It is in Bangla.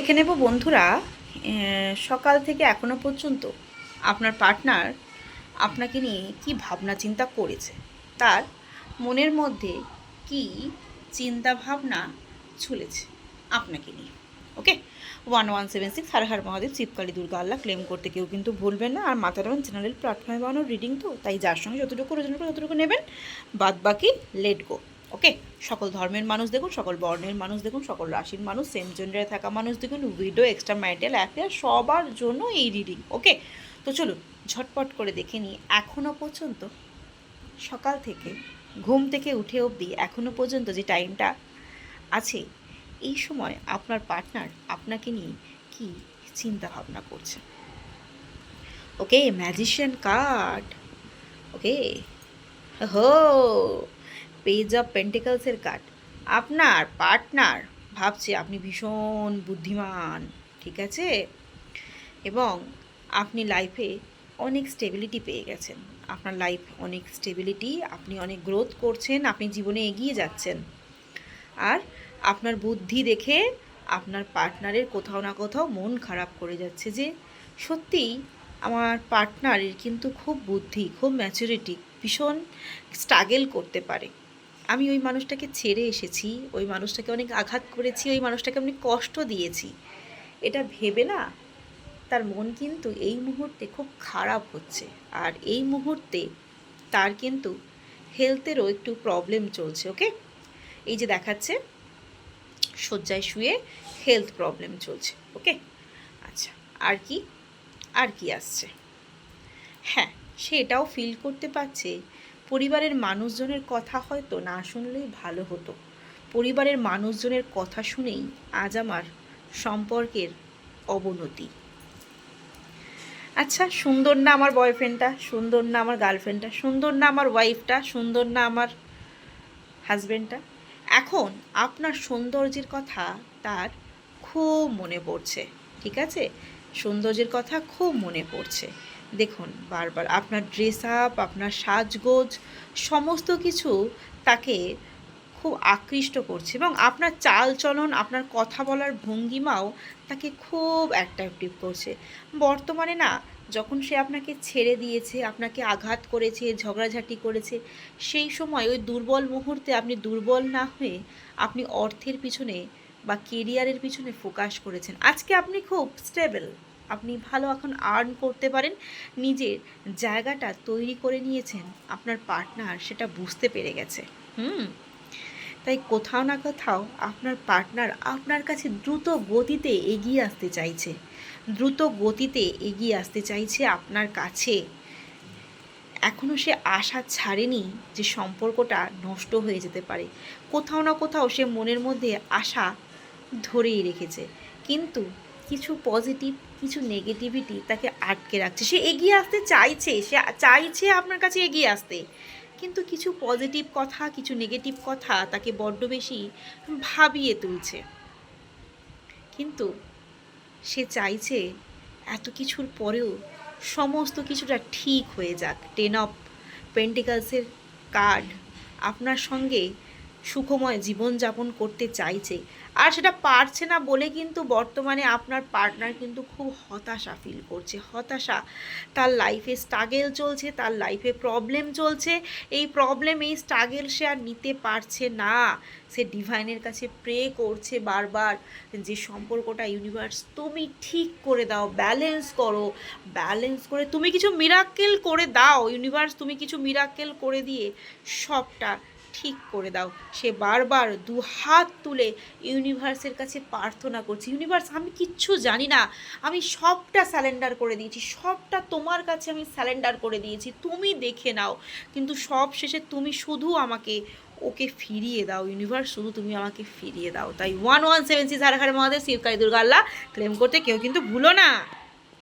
দেখে নেব বন্ধুরা সকাল থেকে এখনও পর্যন্ত আপনার পার্টনার আপনাকে নিয়ে কি ভাবনা চিন্তা করেছে? তার মনের মধ্যে কি চিন্তা ভাবনা চলেছে আপনাকে নিয়ে okay one one seven six Har Har Mahadev Shivkali Durga Allah claim করতে কেউ কিন্তু ভুলবেন না। আর মাতারামান চ্যানেলের প্ল্যাটফর্মে বানানোর রিডিং তো, তাই যার সঙ্গে যতটুকু প্রয়োজন পড়ে ততটুকু নেবেন। বাদ বাকি লেট গো ওকে, সকল ধর্মের মানুষ দেখুন, সকল বর্ণের মানুষ দেখুন, সকল রাশির মানুষ সেম জেন্ডারে থাকা মানুষ দেখুন উইডো এক্সট্রা ম্যারিটাল অ্যাফেয়ার সবার জন্য এই রিডিং ওকে? তো চলুন, ঝটপট করে দেখে নিই এখনও পর্যন্ত সকাল থেকে, ঘুম থেকে উঠে অবধি এখনও পর্যন্ত যে টাইমটা আছে, এই সময় আপনার পার্টনার আপনাকে নিয়ে কি চিন্তা ভাবনা করছে? Okay magician card okay? হো পেজ অফ পেন্টিকালসের কার্ড আপনার পার্টনার ভাবছে আপনি ভীষণ বুদ্ধিমান, ঠিক আছে? এবং আপনি লাইফে অনেক স্টেবিলিটি পেয়ে গেছেন। আপনার লাইফ অনেক স্টেবিলিটি আপনি অনেক গ্রোথ করছেন, আপনি জীবনে এগিয়ে যাচ্ছেন। আর আপনার বুদ্ধি দেখে আপনার পার্টনারের কোথাও না কোথাও মন খারাপ করে যাচ্ছে যে, সত্যিই আমার পার্টনারের কিন্তু খুব বুদ্ধি, খুব ম্যাচুরিটি ভীষণ স্ট্রাগেল করতে পারে। আমি ওই মানুষটাকে ছেড়ে এসেছি, ওই মানুষটাকে অনেক আঘাত করেছি, ওই মানুষটাকে অনেক কষ্ট দিয়েছি। এটা ভেবে না তার মন কিন্তু এই মুহূর্তে খুব খারাপ হচ্ছে। আর এই মুহূর্তে তার কিন্তু হেলথেরও একটু প্রবলেম চলছে ওকে এই যে দেখাচ্ছে, শয্যায় শুয়ে হেলথ প্রবলেম চলছে ওকে আচ্ছা আর কি? আর কি আসছে? হ্যাঁ সে এটাও ফিল করতে পারছে পরিবারের মানুষজনের কথা হয়তো না শুনলেই ভালো হতো। পরিবারের মানুষজনের কথা শুনেই আজ আমার সম্পর্কের অবনতি। আচ্ছা সুন্দর না আমার বয়ফ্রেন্ডটা সুন্দর না আমার গার্লফ্রেন্ডটা সুন্দর না আমার ওয়াইফটা সুন্দর না আমার হাজব্যান্ডটা এখন আপনার সৌন্দর্যের কথা তার খুব মনে পড়ছে, ঠিক আছে? সৌন্দর্যের কথা খুব মনে পড়ছে। দেখুন, বারবার আপনার ড্রেস আপ আপনার সাজগোজ, সমস্ত কিছু তাকে খুব আকৃষ্ট করছে এবং আপনার চাল চলন আপনার কথা বলার ভঙ্গিমাও তাকে খুব অ্যাট্রাকটিভ করছে। বর্তমানে না, যখন সে আপনাকে ছেড়ে দিয়েছে, আপনাকে আঘাত করেছে, ঝগড়াঝাটি করেছে, সেই সময় ওই দুর্বল মুহূর্তে আপনি দুর্বল না হয়ে আপনি অর্থের পিছনে বা কেরিয়ারের পিছনে ফোকাস করেছেন। আজকে আপনি খুব স্টেবল আপনি ভালো এখন আর্ন করতে পারেন। নিজের জায়গাটা তৈরি করে নিয়েছেন, আপনার পার্টনার সেটা বুঝতে পেরে গেছে। হুম? তাই কোথাও না কোথাও আপনার পার্টনার আপনার কাছে দ্রুত গতিতে এগিয়ে আসতে চাইছে। দ্রুত গতিতে এগিয়ে আসতে চাইছে আপনার কাছে। এখনও সে আশা ছাড়েনি যে সম্পর্কটা নষ্ট হয়ে যেতে পারে। কোথাও না কোথাও সে মনের মধ্যে আশা ধরেই রেখেছে। কিন্তু কিছু পজিটিভ কিছু নেগেটিভিটি তাকে আটকে রাখছে। সে এগিয়ে আসতে চাইছে, সে চাইছে আপনার কাছে এগিয়ে আসতে। কিন্তু কিছু পজিটিভ কথা, কিছু নেগেটিভ কথা তাকে বড্ড বেশি ভাবিয়ে তুলছে। কিন্তু সে চাইছে এত কিছুর পরেও সমস্ত কিছুটা ঠিক হয়ে যাক। টেন অফ পেন্টিকালসের কার্ড আপনার সঙ্গে সুখময় জীবনযাপন করতে চাইছে। আর সেটা পারছে না বলে কিন্তু বর্তমানে আপনার পার্টনার কিন্তু খুব হতাশা ফিল করছে। হতাশা, তার লাইফে স্ট্রাগেল চলছে, তার লাইফে প্রবলেম চলছে। এই প্রবলেম এই স্ট্রাগেল সে আর নিতে পারছে না। সে ডিভাইনের কাছে প্রে করছে বারবার যে সম্পর্কটা ইউনিভার্স তুমি ঠিক করে দাও ব্যালেন্স করো। ব্যালেন্স করে তুমি কিছু মিরাক্কেল করে দাও। ইউনিভার্স তুমি কিছু মিরাক্কেল করে দিয়ে সবটা ঠিক করে দাও। সে বারবার দু হাত তুলে ইউনিভার্সের কাছে প্রার্থনা করছে। ইউনিভার্স আমি কিচ্ছু জানি না। আমি সবটা স্যালেন্ডার করে দিয়েছি। সবটা তোমার কাছে আমি স্যালেন্ডার করে দিয়েছি। তুমি দেখে নাও। কিন্তু সব শেষে তুমি শুধু আমাকে, ওকে ফিরিয়ে দাও। ইউনিভার্স শুধু তুমি আমাকে ফিরিয়ে দাও। তাই ওয়ান ওয়ান সেভেন সিক্স হারাখারে মহাদেব শিবকালী দুর্গা আল্লাহ ক্লেম করতে কেউ কিন্তু ভুলো না।